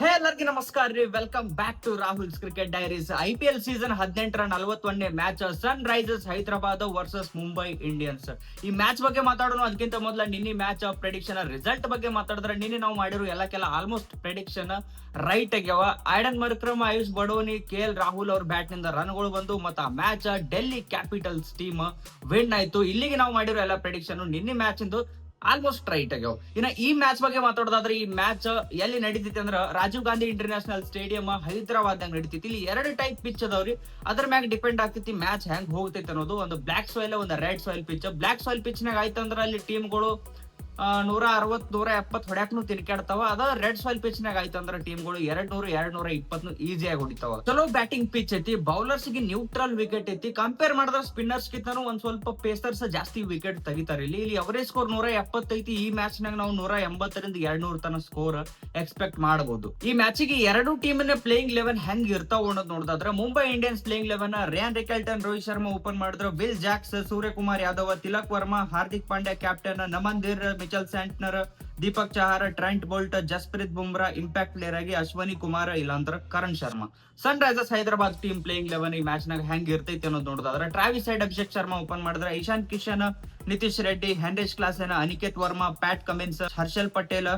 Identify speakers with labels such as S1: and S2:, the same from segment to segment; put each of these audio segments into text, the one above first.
S1: ಹೇ ಎಲ್ಲರಿಗೂ ನಮಸ್ಕಾರ ರೀ. Welcome back to Rahul's cricket diaries I P L season ಹದಿನೆಂಟರ ನಲವತ್ತೊಂದನೇ match Sunrisers Hyderabad versus Mumbai Indians ಈ match ಬಗ್ಗೆ ಮಾತಾಡೋಣ. ಅದಕ್ಕಿಂತ ಮೊದಲ ನಿನ್ನೆ ಮ್ಯಾಚ್ ಪ್ರೆಡಿಕ್ಷನ್ ರಿಸಲ್ಟ್ ಬಗ್ಗೆ ಮಾತಾಡಿದ್ರೆ ನಿನ್ನೆ ನಾವು ಮಾಡಿರೋ ಎಲ್ಲಕ್ಕೆಲ್ಲ ಆಲ್ಮೋಸ್ಟ್ ಪ್ರೆಡಿಕ್ಷನ್ ರೈಟ್ ಆಗ್ಯಾವ. Aiden Markram Ayush Badoni, K L Rahul ಅವ್ರ ಬ್ಯಾಟ್ನಿಂದ ರನ್ಗಳು ಬಂದು ಮತ್ತೆ ಆ match Delhi Capitals team win ಆಯ್ತು. ಇಲ್ಲಿಗೆ ನಾವು ಮಾಡಿರೋ ಎಲ್ಲ ಪ್ರೆಡಿಕ್ಷನ್ ನಿನ್ನೆ ಮ್ಯಾಚ್ ಇಂದು ಆಲ್ಮೋಸ್ಟ್ ರೈಟ್ ಆಗ್ಯಾವ ಇನ್ನ ಈ ಮ್ಯಾಚ್ ಬಗ್ಗೆ ಮಾತಾಡೋದಾದ್ರೆ, ಈ ಮ್ಯಾಚ್ ಎಲ್ಲಿ ನಡೀತೈತಿ ಅಂದ್ರ ರಾಜೀವ್ ಗಾಂಧಿ ಇಂಟರ್ನ್ಯಾಷನಲ್ ಸ್ಟೇಡಿಯಂ ಹೈದರಾಬಾದ್ ನಡೀತೈತಿ ಇಲ್ಲಿ ಎರಡು ಟೈಪ್ ಪಿಚ್ ಅದಾವ್ರಿ. ಅದ್ರ ಮ್ಯಾಗ ಡಿಪೆಂಡ್ ಆಗ್ತೈತಿ ಮ್ಯಾಚ್ ಹೆಂಗ್ ಹೋಗ್ತೈತಿ ಅನ್ನೋದು. ಒಂದು ಬ್ಲಾಕ್ ಸಾಯಿಲ್ ಒಂದು red soil pitch black soil pitch ನಾಗ ಆಯ್ತಂದ್ರ ಅಲ್ಲಿ ಟೀಮ್ಗಳು ನೂರ ಅರವತ್, ನೂರ ಎಪ್ಪತ್ ಹೊಡ್ಯಾಕ್ನು ತಿರ್ಕಾಡ್ತಾವ ಅದ ರೆಡ್ ಸಾಯಿಲ್ ಪಿಚ್ ನಾಗ ಆಯ್ತಂದ್ರ ಟೀಮ್ಗಳು ಎರಡ್ ನೂರ ಎರಡ್ ನೂರ ಇಪ್ಪತ್ನು ಈಸಿಯಾಗಿ ಹೊಡಿತಾವ. ಚಲೋ ಬ್ಯಾಟಿಂಗ್ ಪಿಚ್ ಐತಿ. ಬೌಲರ್ಸ್ಗೆ ನ್ಯೂಟ್ರಲ್ ವಿಕೆಟ್ ಐತಿ. ಕಂಪೇರ್ ಮಾಡಿದ್ರೆ ಸ್ಪಿನ್ನರ್ಸ್ ಗಿಂತನೂ ಒಂದ್ ಸ್ವಲ್ಪ ಪೇಸರ್ಸ್ ಜಾಸ್ತಿ ವಿಕೆಟ್ ತೆಗಿತಾರೆ. ಇಲ್ಲಿ ಇಲ್ಲಿ ಅವರೇಜ್ ಸ್ಕೋರ್ ನೂರ ಎಪ್ಪತ್ತೈತಿ ಈ ಮ್ಯಾಚ್ ನಾಗ ನಾವು ನೂರ ಎಂಬತ್ತರಿಂದ ಎರಡ್ ನೂರ ತನ ಸ್ಕೋರ್ ಎಕ್ಸ್ಪೆಕ್ಟ್ ಮಾಡಬಹುದು ಈ ಮ್ಯಾಚ್ಗೆ ಎರಡು ಟೀಮ್ನ ಪ್ಲೇಯಿಂಗ್ ಲೆವೆನ್ ಹೆಂಗ್ ಇರ್ತಾವ ಅನ್ನೋದು ನೋಡಿದ್ರೆ Mumbai Indians playing eleven Ryan Rickelton Rohit Sharma open ಮಾಡಿದ್ರೆ. Will Jacks Suryakumar Yadav Tilak Varma Hardik Pandya captain Naman Dhir Mitchell Santner Deepak Chahar Trent Boult Jasprit Bumrah impact player ಆಗಿ ಅಶ್ವನಿ ಕುಮಾರ್ ಇಲ್ಲಾಂದ್ರ Karan Sharma Sunrisers Hyderabad team playing eleven ಈ match ನಾಗ ಹೆಂಗ್ ಇರ್ತೈತಿ ಅನ್ನೋದು ನೋಡೋದಾದ್ರೆ Travis Head Abhishek Sharma open ಮಾಡಿದ್ರೆ Ishan Kishan Nitish Reddy Heinrich Klaasen Aniket Varma Pat Cummins Harshal Patel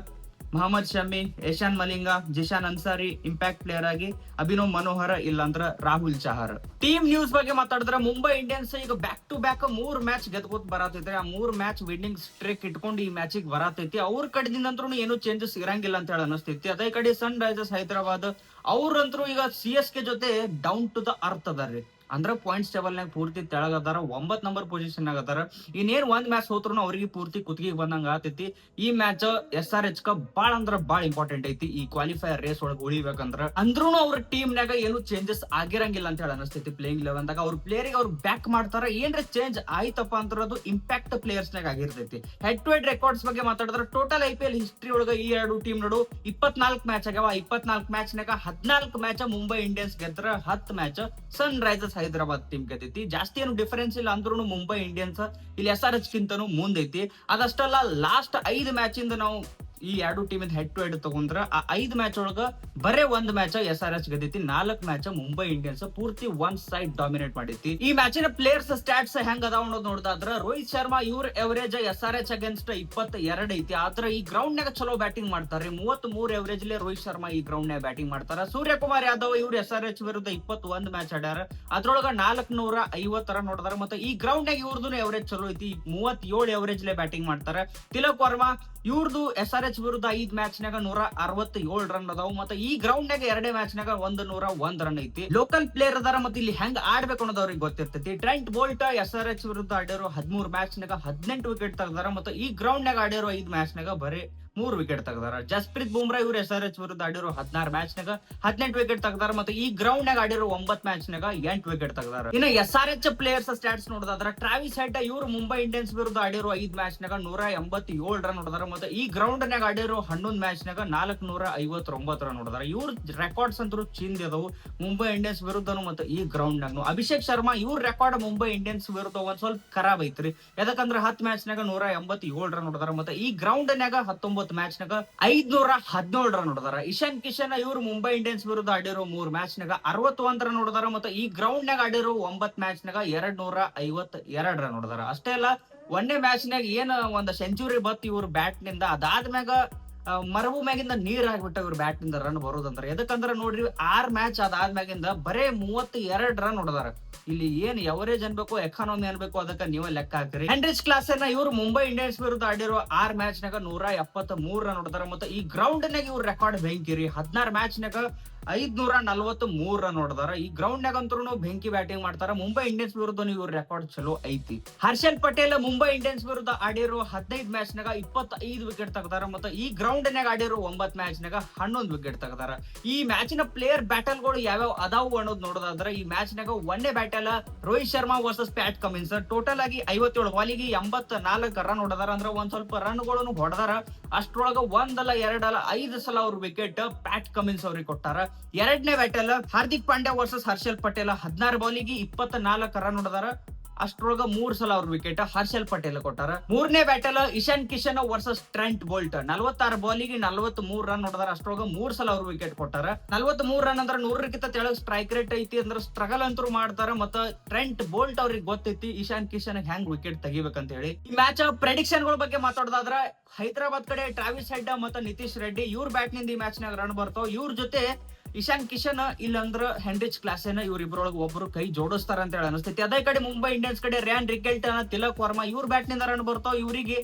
S1: Mohammed Shami, Eshan Malinga, Zeeshan Ansari impact player ಆಗಿ ಅಭಿನವ್ ಮನೋಹರ, ಇಲ್ಲಾಂದ್ರ Rahul Chahar. Team news ಬಗ್ಗೆ ಮಾತಾಡಿದ್ರೆ ಮುಂಬೈ ಇಂಡಿಯನ್ಸ್ ಈಗ ಬ್ಯಾಕ್ ಟು ಬ್ಯಾಕ್ ಮೂರ್ match ಗೆದ್ಕೋತ್ ಬರತೈತ್ರಿ ಆ ಮೂರ್ ಮ್ಯಾಚ್ ವಿನ್ನಿಂಗ್ ಸ್ಟ್ರೇಕ್ ಇಟ್ಕೊಂಡು ಈ ಮ್ಯಾಚ್ ಬರತೈತಿ. ಅವ್ರ ಕಡೆದಿಂದಂತ್ರು ಏನು ಚೇಂಜಸ್ ಇರಂಗಿಲ್ಲ ಅಂತ ಹೇಳಿ ಅನಿಸ್ತೈತಿ ಅದೇ ಕಡೆ ಸನ್ ರೈಸರ್ಸ್ ಹೈದರಾಬಾದ್, ಅವ್ರಂತ್ರು ಈಗ ಸಿ ಕೆ ಜೊತೆ ಡೌನ್ ಟು ದ ಅರ್ತ್ ಅದಾರ್ರಿ. ಅಂದ್ರ ಪಾಯಿಂಟ್ಸ್ ಟೇಬಲ್ ನಾಗ ಪೂರ್ತಿ ತೆಳಗದಾರ ಒಂಬತ್ ನಂಬರ್ ಪೊಸಿಷನ್ ನಾಗ ಅದಾರ. ಇನ್ನೇನ್ ಒಂದ್ ಮ್ಯಾಚ್ ಹೋದ್ರು ಅವ್ರಿಗೆ ಪೂರ್ತಿ ಕುತ್ತಿಗೆ ಬಂದಂಗ ಆತೈತಿ. ಈ ಮ್ಯಾಚ್ ಎಸ್ ಆರ್ ಎಚ್ ಕ ಬಾಳ ಅಂದ್ರ ಬಾಳ ಇಂಪಾರ್ಟೆಂಟ್ ಐತಿ. ಈ ಕ್ವಾಲಿಫೈಯರ್ ರೇಸ್ ಒಳಗೆ ಉಳಿಬೇಕಂದ್ರ ಅಂದ್ರೂ ಅವ್ರ ಟೀಮ್ ನಾಗ ಏನು ಚೇಂಜಸ್ ಆಗಿರಂಗಿಲ್ಲ ಅಂತ ಹೇಳಿ ಅನಿಸ್ತೈತಿ ಪ್ಲೇಯಿಂಗ್ ಲೆವೆನ್ ದಾಗ. ಅವ್ರ ಪ್ಲೇಯರ್ ಅವ್ರು ಬ್ಯಾಕ್ ಮಾಡ್ತಾರ. ಏನ್ರ ಚೇಂಜ್ ಆಯ್ತಪ್ಪ ಅಂದ್ರೆ ಅದು ಇಂಪ್ಯಾಕ್ಟ್ ಪ್ಲೇಯರ್ಸ್ ನಾಗ ಆಗಿರ್ತೈತಿ. ಹೆಡ್ ಟು ಹೆಡ್ ರೆಕಾರ್ಡ್ಸ್ ಬಗ್ಗೆ ಮಾತಾಡಿದ್ರೆ total I P L history ಒಳಗ ಈ ಎರಡು ಟೀಮ್ ನಡು ಇಪ್ಪತ್ನಾಲ್ಕು ಮ್ಯಾಚ್ ಆಗ್ಯಾವ. ಇಪ್ಪತ್ನಾಲ್ಕು ಮ್ಯಾಚ್ ನಾಗ ಹದಿನಾಲ್ಕು ಮ್ಯಾಚ್ ಮುಂಬೈ ಇಂಡಿಯನ್ಸ್ ಗೆದ್ರ ಹತ್ತು match Sun Risers Hyderabad team ಗೆದ್ದೈತಿ. ಜಾಸ್ತಿ ಏನು ಡಿಫರೆನ್ಸ್ ಇಲ್ಲ ಅಂದ್ರೂ ಮುಂಬೈ ಇಂಡಿಯನ್ಸ್ ಇಲ್ಲಿ ಎಸ್ ಆರ್ ಎಚ್ ಕಿಂತನೂ ಮುಂದೈತಿ. ಅದಷ್ಟಲ್ಲ ಲಾಸ್ಟ್ ಐದು ಮ್ಯಾಚ್ ಇಂದ ನಾವು ಈ ಎರಡು ಟೀಮ್ ಹೆಡ್ ಟು ಹೆಡ್ ತಗೊಂಡ್ರ ಆ ಐದ್ ಮ್ಯಾಚ್ ಒಳಗ ಬರೇ ಒಂದ್ ಮ್ಯಾಚ್ ಎಸ್ ಆರ್ ಎಚ್ ಗೆದ್ದೈತಿ, ನಾಲ್ಕ್ ಮ್ಯಾಚ್ ಮುಂಬೈ ಇಂಡಿಯನ್ಸ್ ಪೂರ್ತಿ ಒನ್ ಸೈಡ್ ಡಾಮಿನೇಟ್ ಮಾಡೈತಿ ಈ ಮ್ಯಾಚಿನ ಪ್ಲೇಯರ್ಸ್ ಸ್ಟಾಟ್ಸ್ ಹೆಂಗ್ ಅದಾವ ಅನ್ನೋದು ನೋಡಿದ್ರ ರೋಹಿತ್ ಶರ್ಮಾ ಇವ್ರ average S R H against ಇಪ್ಪತ್ತ ಎರಡ್ ಐತಿ. ಆದ್ರ ಈ ಗ್ರೌಂಡ್ ನಾಗ ಚಲೋ ಬ್ಯಾಟಿಂಗ್ ಮಾಡ್ತಾರೆ. ಮೂವತ್ ಮೂರ್ ಎವರೇಜ್ ಲೇ ರೋಹಿತ್ ಶರ್ಮಾ ಈ ಗ್ರೌಂಡ್ ನಾಗ ಬ್ಯಾಟಿಂಗ್ ಮಾಡ್ತಾರ. ಸೂರ್ಯಕುಮಾರ್ ಯಾದವ್ ಇವ್ರು ಎಸ್ ಆರ್ ಎಚ್ ವಿರುದ್ಧ ಇಪ್ಪತ್ ಒಂದ್ ಮ್ಯಾಚ್ ಆಡ್ಯಾರ. ಅದ್ರೊಳಗ ನಾಲ್ಕ್ ನೂರ ಐವತ್ತರ ನೋಡಿದಾರ. ಮತ್ತೆ ಈ ಗ್ರೌಂಡ್ ನಾಗ ಇವ್ರದ್ದು ಎವರೇಜ್ ಚಲೋ ಐತಿ. ಮೂವತ್ ಏಳು ಎವರೇಜ್ ಲೇ ಬ್ಯಾಟಿಂಗ್ ಮಾಡ್ತಾರ. ತಿಲಕ್ ವರ್ಮಾ ಇವ್ರದ್ದು ಎಸ್ ಆರ್ ಎಚ್ ವಿರುದ್ಧ ಐದ್ ಮ್ಯಾಚ್ ನಾಗ ನೂರ ಏಳ್ ರನ್ ಅದಾವ. ಮತ್ತೆ ಈ ಗ್ರೌಂಡ್ ನಾಗ ಎರಡೇ ಮ್ಯಾಚ್ ನಾಗ ಒಂದ್ ನೂರ ಒಂದ್ ರನ್ ಐತಿ. ಲೋಕಲ್ ಪ್ಲೇಯರ್ ಅದಾರ ಮತ್ತೆ ಇಲ್ಲಿ ಹೆಂಗ್ ಆಡ್ಬೇಕು ಅನ್ನೋದು ಅವ್ರಿಗೆ ಗೊತ್ತಿರ್ತೈತಿ. Trent Boult S R H ವಿರುದ್ಧ ಆಡಿರೋ ಹದಿಮೂರು ಮ್ಯಾಚ್ ನಾಗ ಹದಿನೆಂಟು ವಿಕೆಟ್ ತೆಗ್ದಾರ. ಮತ್ತೆ ಈ ಗ್ರೌಂಡ್ ನಾಗ ಆಡಿರೋ ಐದ್ ಮ್ಯಾಚ್ ನಾಗ ಬರೀ ಮೂರ್ ವಿಕೆಟ್ ತೆಗ್ದಾರ. ಜಸ್ಪ್ರೀತ್ ಬುಮ್ರಾ ಇವ್ರು ಎಸ್ ಆರ್ ಎಚ್ ವಿರುದ್ಧ ಆಡಿರೋ ಹದಿನಾರು ಮ್ಯಾಚ್ ನಾಗ ಹದಿನೆಂಟು ವಿಕೆಟ್ ತೆಗ್ದಾರ ಮತ್ತು ಈ ಗ್ರೌಂಡ್ ನಾಗ ಆಡಿರೋ ಒಂಬತ್ತು ಮ್ಯಾಚ್ ನಾಗ ಎಂಟು ವಿಕೆಟ್ ತೆಗ್ದಾರ. ಇನ್ನು S R H players stats ನೋಡಿದ್ರ ಟ್ರಾವಿಸ್ ಹೆಡ್ ಇವರು ಮುಂಬೈ ಇಂಡಿಯನ್ಸ್ ವಿರುದ್ಧ ಆಡಿರೋ ಐದು ಮ್ಯಾಚ್ ನಾಗ ನೂರ ಎಂಬತ್ತೇಳು ರನ್ ಹೊಡೆದಾರ ಮತ್ತೆ ಈ ಗ್ರೌಂಡ್ ನಾಗ ಆಡಿರೋ ಹನ್ನೊಂದು ಮ್ಯಾಚ್ ನಾಗ ನಾಲ್ಕು ನೂರ ಐವತ್ತೊಂಬತ್ತು ರನ್ ಹೊಡೆದಾರ. ಇವ್ರ ರೆಕಾರ್ಡ್ಸ್ ಅಂತೂ ಚಿಂದ್ ಇದಾವು. ಮುಂಬೈ ಇಂಡಿಯನ್ಸ್ ವಿರುದ್ಧನು ಮತ್ತೆ ಈ ಗ್ರೌಂಡ್ ನಾಗ ಅಭಿಷೇಕ್ ಶರ್ಮಾ, ಇವ್ರ ರೆಕಾರ್ಡ್ ಮುಂಬೈ ಇಂಡಿಯನ್ಸ್ ವಿರುದ್ಧ ಒಂದ್ ಸ್ವಲ್ಪ ಖರಾಬ್ ಐತ್ರಿ. ಯಾಕಂದ್ರೆ ಹತ್ತು ಮ್ಯಾಚ್ ನಾಗ ನೂರ ಎಂಬತ್ತೇಳು ರನ್ ಹೊಡೆದಾರ ಮತ್ತೆ ಈ ಗ್ರೌಂಡ್ ನಾಗ ಹತ್ತೊಂಬತ್ತು ಮ್ಯಾಚ್ ನಾಗ ಐದ್ನೂರ ಹದಿನೇಳು ರನ್ ಹೊಡೆದಾರ ಇಶಾನ್ ಕಿಶನ್ ಇವರು ಮುಂಬೈ ಇಂಡಿಯನ್ಸ್ ವಿರುದ್ಧ ಆಡಿರೋ ಮೂರ್ ಮ್ಯಾಚ್ ನಾಗ ಅರವತ್ತೊಂದ್ ರನ್ ಹೊಡೆದಾರ ಮತ್ತೆ ಈ ಗ್ರೌಂಡ್ ನಾಗ ಆಡಿರೋ ಒಂಬತ್ ಮ್ಯಾಚ್ ನಾಗ ಎರಡ್ ನೂರ ಐವತ್ ಎರಡ್ ರನ್ ಹೊಡೆದಾರ ಅಷ್ಟೇ ಅಲ್ಲ, ಒಂದೇ ಮ್ಯಾಚ್ ನಾಗ ಏನ್ ಒಂದ್ ಸೆಂಚುರಿ ಬತ್ ಇವ್ರ ಬ್ಯಾಟ್ನಿಂದ ಅದಾದ್ಮ್ಯಾಗ ಆ, ಮರಬು ಮ್ಯಾಗಿಂದ ನೀರ್ ಆಗ್ಬಿಟ್ಟ ಇವ್ರು ಬ್ಯಾಟ್ನಿಂದ ರನ್ ಬರೋದಂದ್ರ. ಎದಕ್ಕಂದ್ರ ನೋಡ್ರಿ ಆರ್ ಮ್ಯಾಚ್ ಅದಾದ್ಮ್ಯಾಗಿಂದ ಬರೇ ಮೂವತ್ತ್ ಎರಡ್ ರನ್ ಹೊಡೆದಾರ. ಇಲ್ಲಿ ಏನ್ ಎವರೇಜ್ ಅನ್ಬೇಕು ಎಕಾನಮಿ ಅನ್ಬೇಕು ಅದಕ್ಕೆ ನೀವೇ ಲೆಕ್ಕ ಹಾಕ್ರಿ ಹ್ಯಾಂಡ್ರಿಚ್ ಕ್ಲಾಸ್ ಇವ್ರು ಮುಂಬೈ ಇಂಡಿಯನ್ಸ್ ವಿರುದ್ಧ ಆಡಿರೋ ಆರ್ ಮ್ಯಾಚ್ ನಾಗ ನೂರ ಮೂರ್ ರನ್ ಹೊಡೆದಾರ. ಮತ್ತೆ ಈ ಗ್ರೌಂಡ್ ನಾಗ ಇವ್ರ ರೆಕಾರ್ಡ್ ಬೆಂಕಿರಿ. ಹದಿನಾರು ಮ್ಯಾಚ್ ನಾಗ ಐದ್ನೂರ ನಲ್ವತ್ ಮೂರ್ ರನ್ ಹೊಡೆದಾರ ಈ ಗ್ರೌಂಡ್ ನಾಗ ಬೆಂಕಿ ಬ್ಯಾಟಿಂಗ್ ಮಾಡ್ತಾರ. ಮುಂಬೈ ಇಂಡಿಯನ್ಸ್ ವಿರುದ್ಧ ಇವ್ರ ರೆಕಾರ್ಡ್ ಚಲೋ ಐತಿ. ಹರ್ಷಲ್ ಪಟೇಲ್ ಮುಂಬೈ ಇಂಡಿಯನ್ಸ್ ವಿರುದ್ಧ ಆಡಿರೋ ಹದಿನೈದು ಮ್ಯಾಚ್ ನಾಗ ಇಪ್ಪತ್ತೈದು ವಿಕೆಟ್ ತೆಗ್ದಾರ. ಮತ್ತ ಈ ಗ್ರೌಂಡ್ ನಾಗ ಆಡಿರೋ ಒಂಬತ್ ಮ್ಯಾಚ್ ನಾಗ ಹನ್ನೊಂದು ವಿಕೆಟ್ ತೆಗ್ದಾರ. ಈ ಮ್ಯಾಚಿನ ಪ್ಲೇಯರ್ ಬ್ಯಾಟಲ್ಗಳು ಯಾವ್ಯಾವ ಅದಾವು ಅನ್ನೋದು ನೋಡೋದಾದ್ರ, ಈ ಮ್ಯಾಚ್ ನಾಗ ಒಂದೇ battle Rohit Sharma versus Pat Cummins total ಆಗಿ ಐವತ್ತೇಳು ಬಾಲಿಗೆ ಎಂಬತ್ ನಾಲ್ಕು ರನ್ ಹೊಡೆದಾರ ಅಂದ್ರೆ ಒಂದ್ ಸ್ವಲ್ಪ ರನ್ಗಳನ್ನು ಹೊಡೆದಾರ. ಅಷ್ಟ್ರೊಳಗ ಒಂದಲ್ಲ, ಎರಡಲ್ಲ, ಐದು ಸಲ ಅವ್ರ ವಿಕೆಟ್ ಪ್ಯಾಟ್ ಕಮಿನ್ಸ್ ಅವ್ರಿಗೆ ಕೊಟ್ಟಾರ. ಎರಡನೇ ಬ್ಯಾಟಲ್ ಹಾರ್ದಿಕ್ ಪಾಂಡ್ಯ ವರ್ಸಸ್ ಹರ್ಷಲ್ ಪಟೇಲ್. ಹದಿನಾರು ಬಾಲಿಗೆ ಇಪ್ಪತ್ತ ನಾಲ್ಕು ರನ್ ಹೊಡೆದಾರ. ಅಷ್ಟ್ರೊಳಗ ಮೂರ್ ಸಲ ಅವ್ರ ವಿಕೆಟ್ ಹರ್ಷಲ್ ಪಟೇಲ್ ಕೊಟ್ಟಾರ. ಮೂರನೇ battle Ishan Kishan versus Trent Boult. ನಲ್ವತ್ತಾರು ಬಾಲಿಗೆ ನಲ್ವತ್ ಮೂರ್ ರನ್ ಹೊಡೆದಾರ. ಅಷ್ಟ್ರೊಳಗ ಮೂರ್ ಸಲ ಅವ್ರ ವಿಕೆಟ್ ಕೊಟ್ಟಾರ. ನಲ್ವತ್ ಮೂರ್ ರನ್ ಅಂದ್ರ ನೂರಕ್ಕಿಂತ ತೆಳಗ್ ಸ್ಟ್ರೈಕ್ ರೇಟ್ ಐತಿ ಅಂದ್ರ ಸ್ಟ್ರಗಲ್ ಅಂತೂ ಮಾಡ್ತಾರ. ಮತ್ತ ಟ್ರೆಂಟ್ ಬೋಲ್ಟ್ ಅವ್ರಿಗೆ ಗೊತ್ತೈತಿ, ಇಶಾನ್ ಕಿಶನ್ ಹೆಂಗ್ ವಿಕೆಟ್ ತೆಗಿಬೇಕಂತ ಹೇಳಿ. ಈ ಮ್ಯಾಚ್ ಪ್ರೆಡಿಕ್ಷನ್ಗಳ ಬಗ್ಗೆ ಮಾತಾಡೋದಾದ್ರ, ಹೈದರಾಬಾದ್ ಕಡೆ ಟ್ರಾವಿಸ್ ಹೆಡ್ ಮತ್ತ ನಿತೀಶ್ ರೆಡ್ಡಿ, ಇವ್ರ ಬ್ಯಾಟ್ನಿಂದ ಈ ಮ್ಯಾಚ್ ನಾಗ ರನ್ ಬರ್ತಾವ. ಇವ್ರ ಜೊತೆ ಇಶಾನ್ ಕಿಶನ್, ಇಲ್ಲಂದ್ರ ಕ್ಲಾಸೇನ ಇವ್ರ ಇಬ್ಬರೊಳಗೆ ಒಬ್ರು ಕೈ ಜೋಡಿಸ್ತಾರ ಅಂತ ಹೇಳಿ ಅನಿಸ್ತೈತಿ. ಅದೇ ಕಡೆ ಮುಂಬೈ ಇಂಡಿಯನ್ಸ್ ಕಡೆ ರ್ಯಾನ್ ರಿಕೆಲ್ಟನ್, ತಿಲಕ್ ವರ್ಮಾ ಇವ್ರ ಬ್ಯಾಟ್ನಿಂದ ರನ್ ಬರ್ತಾವ. ಇವರಿಗೆ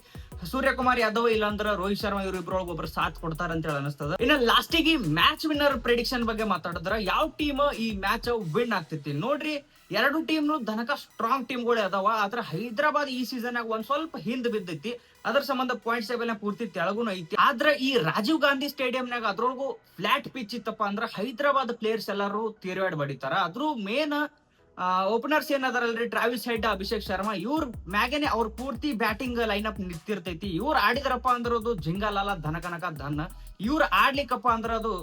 S1: ಸೂರ್ಯಕುಮಾರ್ ಯಾದವ್ ಇಲ್ಲಾಂದ್ರೆ ರೋಹಿತ್ ಶರ್ಮಾ ಇವ್ರ ಇಬ್ರೊಳಗೆ ಒಬ್ರು ಸಾಥ್ ಕೊಡ್ತಾರ ಅಂತ ಹೇಳಿ ಅನಿಸ್ತದ. ಇನ್ನ ಲಾಸ್ಟಿಗೆ ಮ್ಯಾಚ್ ವಿನ್ನರ್ ಪ್ರಿಡಿಕ್ಷನ್ ಬಗ್ಗೆ ಮಾತಾಡಿದ್ರ ಯಾವ ಟೀಮ್ ಈ ಮ್ಯಾಚ್ ವಿನ್ ಆಗ್ತೈತಿ ನೋಡ್ರಿ, ಎರಡು ಟೀಮ್ ದನಕ ಸ್ಟ್ರಾಂಗ್ ಟೀಮ್ಗಳೇ ಅದಾವ, ಆದ್ರೆ ಹೈದರಾಬಾದ್ ಈ ಸೀಸನ್ ಒಂದ್ ಸ್ವಲ್ಪ ಹಿಂದ್ ಬಿದ್ದೈತಿ. ಅದ್ರ ಸಂಬಂಧ ಪಾಯಿಂಟ್ಸ್ ಟೇಬಲ್ ಪೂರ್ತಿ ತೆಳಗುನು ಐತಿ. ಆದ್ರೆ ಈ ರಾಜೀವ್ ಗಾಂಧಿ ಸ್ಟೇಡಿಯಂನಾಗ ಅದ್ರೊಳಗು ಫ್ಲಾಟ್ ಪಿಚ್ ಇತ್ತಪ್ಪ ಅಂದ್ರ ಹೈದರಾಬಾದ್ ಪ್ಲೇಯರ್ಸ್ ಎಲ್ಲರೂ ತಿರುವಾಡ್ ಬಡಿತಾರ. ಅದ್ರ ಮೇನ್ ಓಪನರ್ಸ್ ಏನದಾರಲ್ರಿ? ಟ್ರಾವಿಸ್ ಹೆಡ್ ಅಭಿಷೇಕ್ ಶರ್ಮಾ ಇವ್ರ ಮ್ಯಾಗೇನೆ ಅವ್ರ ಪೂರ್ತಿ ಬ್ಯಾಟಿಂಗ್ ಲೈನ್ ಅಪ್ ನಿಂತಿರ್ತೈತಿ. ಇವ್ರು ಆಡಿದ್ರಪ್ಪ ಅಂದ್ರ ಅದು ಜಿಂಗಾಲಾಲ ಧನ ಕನಕ ಧನ್. ಇವ್ರು ಆಡ್ಲಿಕ್ಕಪ್ಪ ಅಂದ್ರ ಅದು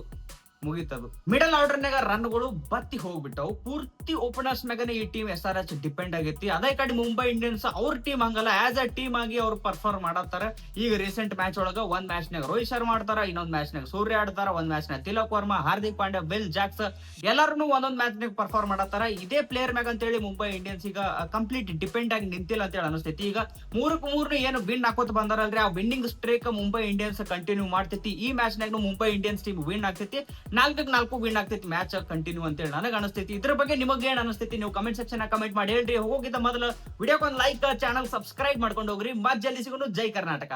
S1: ಮುಗೀತದು. ಮಿಡಲ್ ಆರ್ಡರ್ನಾಗ ರನ್ಗಳು ಬತ್ತಿ ಹೋಗ್ಬಿಟ್ಟವು. ಪೂರ್ತಿ ಓಪನರ್ಸ್ ಮ್ಯಾಗನೆ ಈ team S R H depend ಆಗೈತಿ. ಅದೇ ಕಡೆ ಮುಂಬೈ ಇಂಡಿಯನ್ಸ್ ಅವ್ರ ಟೀಮ್ ಹಂಗಲ್ಲ. ಆಸ್ ಅ ಟೀಮ್ ಆಗಿ ಅವ್ರು ಪರ್ಫಾರ್ಮ್ ಮಾಡತ್ತಾರ. ಈಗ ರೀಸೆಂಟ್ ಮ್ಯಾಚ್ ಒಳಗ ಒಂದ್ ಮ್ಯಾಚ್ ನಾಗ ರೋಹಿತ್ ಶರ್ಮಾ ಆಡ್ತಾರ, ಇನ್ನೊಂದ್ ಮ್ಯಾಚ್ ನಾಗ ಸೂರ್ಯ ಆಡ್ತಾರ, ಒಂದ್ ಮ್ಯಾಚ್ ನಾಗ ತಿಲಕ್ ವರ್ಮಾ, ಹಾರ್ದಿಕ್ ಪಾಂಡ್ಯ ವಿಲ್ ಜಾಕ್ಸ್ ಎಲ್ಲರೂ ಒಂದೊಂದ್ ಮ್ಯಾಚ್ ನಾಗ ಪರ್ಫಾರ್ಮ್ ಮಾಡತ್ತಾರ. ಇದೇ ಪ್ಲೇಯರ್ ಮ್ಯಾಗ ಅಂತೇಳಿ ಮುಂಬೈ ಇಂಡಿಯನ್ಸ್ ಈಗ ಕಂಪ್ಲೀಟ್ ಡಿಪೆಂಡ್ ಆಗಿ ನಿಂತಿಲ್ಲ ಅಂತ ಹೇಳಿ ಅನಿಸ್ತೈತಿ. ಈಗ ಮೂರಕ್ ಮೂರ್ನ ಏನು ವಿನ್ ಹಾಕೋತ ಬಂದಾರಲ್ರಿ? ಆ winning streak Mumbai Indians continue ಮಾಡ್ತೈತಿ. ಈ ಮ್ಯಾಚ್ ನಾಗ ಮುಂಬೈ ಇಂಡಿಯನ್ಸ್ ಟೀಮ್ ವಿನ್ ಆಗ್ತೈತಿ. ನಾಲ್ಕಕ್ ನಾಲ್ಕು ವಿನ್ ಆಗ್ತೈತಿ ಮ್ಯಾಚ್ ಕಂಟಿನ್ಯೂ ಅಂತ ಹೇಳಿ ನನಗೆ ಅನಿಸ್ತೈತಿ. ಇದ್ರ ಬಗ್ಗೆ ನಿಮಗೆ ಏನ್ ಅನಿಸ್ತೈತಿ ನೀವು ಕಮೆಂಟ್ ಸೆಕ್ಷನ್ ಕಮೆಂಟ್ ಮಾಡಿ ಹೇಳ್ರಿ. ಹೋಗಿದ್ದ ಮೊದಲು ವಿಡಿಯೋಕ್ಕೊಂದು ಲೈಕ್ ಚಾನಲ್ ಸಬ್ಸ್ಕ್ರೈಬ್ ಮಾಡ್ಕೊಂಡು ಹೋಗ್ರಿ. ಮತ್ತೆ ಜಲ್ದಿ ಸಿಗೋನು ಜೈ ಕರ್ನಾಟಕ.